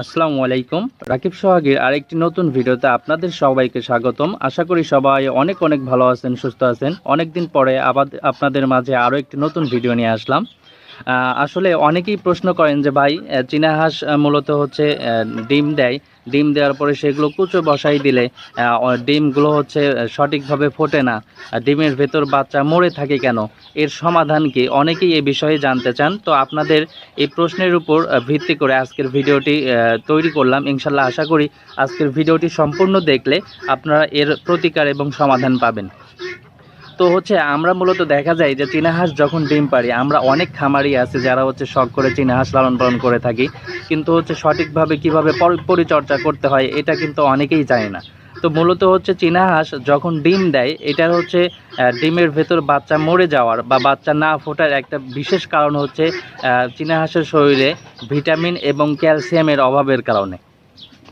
আসসালামু আলাইকুম। রাকিব সোহাগের আরেকটি নতুন ভিডিওতে আপনাদের সবাইকে স্বাগতম। আশা করি সবাই অনেক অনেক ভালো আছেন, সুস্থ আছেন। অনেকদিন পরে আবার আপনাদের মাঝে আরও একটি নতুন ভিডিও নিয়ে আসলাম। আসলে অনেকেই প্রশ্ন করেন যে ভাই চীনা হাঁস মূলত হচ্ছে ডিম দেয়। ডিম দেওয়ার পরে সেগুলো কুচো বসাই দিলে ডিমগুলো হচ্ছে সঠিকভাবে ফোটে না। ডিমের ভেতর বাচ্চা মরে থাকে কেন? এর সমাধান কি? অনেকেই এ বিষয়ে জানতে চান। তো আপনাদের এই প্রশ্নের উপর ভিত্তি করে আজকের ভিডিওটি তৈরি করলাম। ইনশাল্লাহ আশা করি আজকের ভিডিওটি সম্পূর্ণ দেখলে আপনারা এর প্রতিকার এবং সমাধান পাবেন। তো হচ্ছে আমরা মূলত দেখা যায় যে চীনা হাঁস যখন ডিম পারি আমরা অনেক খামারি আছে যারা হচ্ছে শখ করে চীনা হাঁস লালন পালন করে থাকি। কিন্তু হচ্ছে সঠিকভাবে কীভাবে পরি- পরিচর্যা করতে হয়, এটা কিন্তু অনেকেই জানে না। তো মূলত হচ্ছে চীনা হাঁস যখন ডিম দেয় এটা হচ্ছে ডিমের ভেতর বাচ্চা মরে যাওয়ার বা বাচ্চা না ফোটার একটা বিশেষ কারণ হচ্ছে চীনা হাঁসের শরীরে ভিটামিন এবং ক্যালসিয়ামের অভাবের কারণে।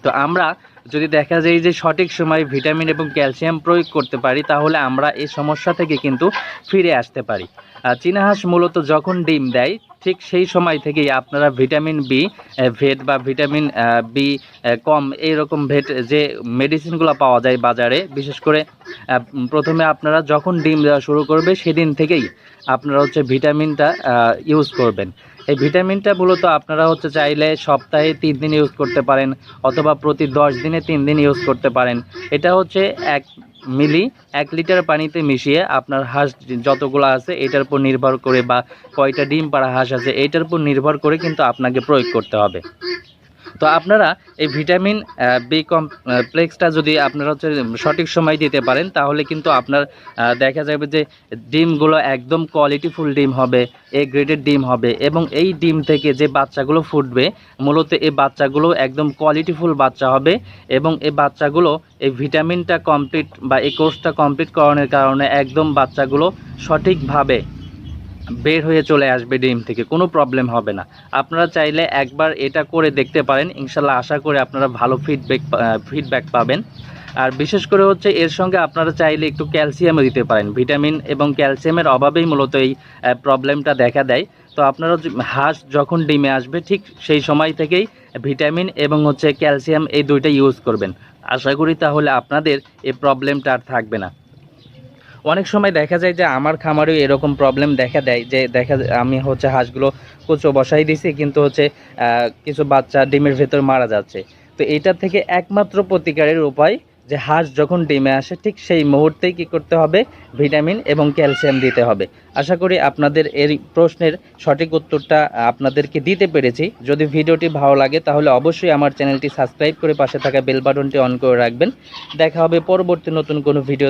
তো আমরা যদি দেখা যায় যে সঠিক সময়ে ভিটামিন এবং ক্যালসিয়াম প্রয়োগ করতে পারি, তাহলে আমরা এই সমস্যা থেকে কিন্তু ফিরে আসতে পারি। আর চীনা হাঁস মূলত যখন ডিম দেয়, ঠিক সেই সময় থেকেই আপনারা ভিটামিন বি ভেট বা ভিটামিন বি কম এইরকম ভেট যে মেডিসিনগুলো পাওয়া যায় বাজারে, বিশেষ করে প্রথমে আপনারা যখন ডিম দেওয়া শুরু করবে, সেদিন থেকেই আপনারা হচ্ছে ভিটামিনটা ইউজ করবেন। এই ভিটামিনটা মূলত আপনারা হচ্ছে চাইলে সপ্তাহে তিন দিন ইউজ করতে পারেন অথবা প্রতি দশ দিনে তিন দিন ইউজ করতে পারেন। এটা হচ্ছে এক মিলি, এক লিটার পানিতে মিশিয়ে আপনার হাঁস যতগুলো আছে এটার উপর নির্ভর করে বা কয়টা ডিম পাড়া হাঁস আছে, এটার উপর নির্ভর করে কিন্তু আপনাকে প্রয়োগ করতে হবে। তো আপনারা এই ভিটামিন বি কমপ্লেক্সটা যদি আপনারা হচ্ছে সঠিক সময় দিতে পারেন, তাহলে কিন্তু আপনার দেখা যাবে যে ডিমগুলো একদম কোয়ালিটিফুল ডিম হবে এ গ্রেডের ডিম হবে এবং এই ডিম থেকে যে বাচ্চাগুলো ফুটবে, মূলত এই বাচ্চাগুলো একদম কোয়ালিটিফুল বাচ্চা হবে এবং এই বাচ্চাগুলো এই ভিটামিনটা কমপ্লিট বা এই কোর্সটা কমপ্লিট করানোর কারণে একদম বাচ্চাগুলো সঠিকভাবে বের হয়ে চলে আসবে ডিম থেকে, কোনো প্রবলেম হবে না। আপনারা চাইলে একবার এটা করে দেখতে পারেন, ইনশাল্লাহ আশা করে আপনারা ভালো ফিডব্যাক ফিডব্যাক পাবেন। আর বিশেষ করে হচ্ছে এর সঙ্গে আপনারা চাইলে একটু ক্যালসিয়ামও দিতে পারেন। ভিটামিন এবং ক্যালসিয়ামের অভাবেই মূলত এই প্রবলেমটা দেখা দেয়। তো আপনারা হাঁস যখন ডিমে আসবে, ঠিক সেই সময় থেকেই ভিটামিন এবং হচ্ছে ক্যালসিয়াম এই দুইটা ইউজ করবেন। আশা করি তাহলে আপনাদের এই প্রবলেমটা আর থাকবে না। অনেক সময় দেখা যায় যে আমার খামারেও এরকম প্রবলেম দেখা দেয় যে দেখা আমি হচ্ছে হাঁসগুলো কুচো বসাই দিছি, কিন্তু হচ্ছে কিছু বাচ্চা ডিমের ভেতর মারা যাচ্ছে। তো এটা থেকে একমাত্র প্রতিকারের উপায় যে হাঁস যখন ডিমে আসে, ঠিক সেই মুহূর্তেই কী করতে হবে? ভিটামিন এবং ক্যালসিয়াম দিতে হবে। আশা করি আপনাদের এই প্রশ্নের সঠিক উত্তরটা আপনাদেরকে দিতে পেরেছি। যদি ভিডিওটি ভালো লাগে, তাহলে অবশ্যই আমার চ্যানেলটি সাবস্ক্রাইব করে পাশে থাকা বেল বাটনটি অন করে রাখবেন। দেখা হবে পরবর্তী নতুন কোনো ভিডিও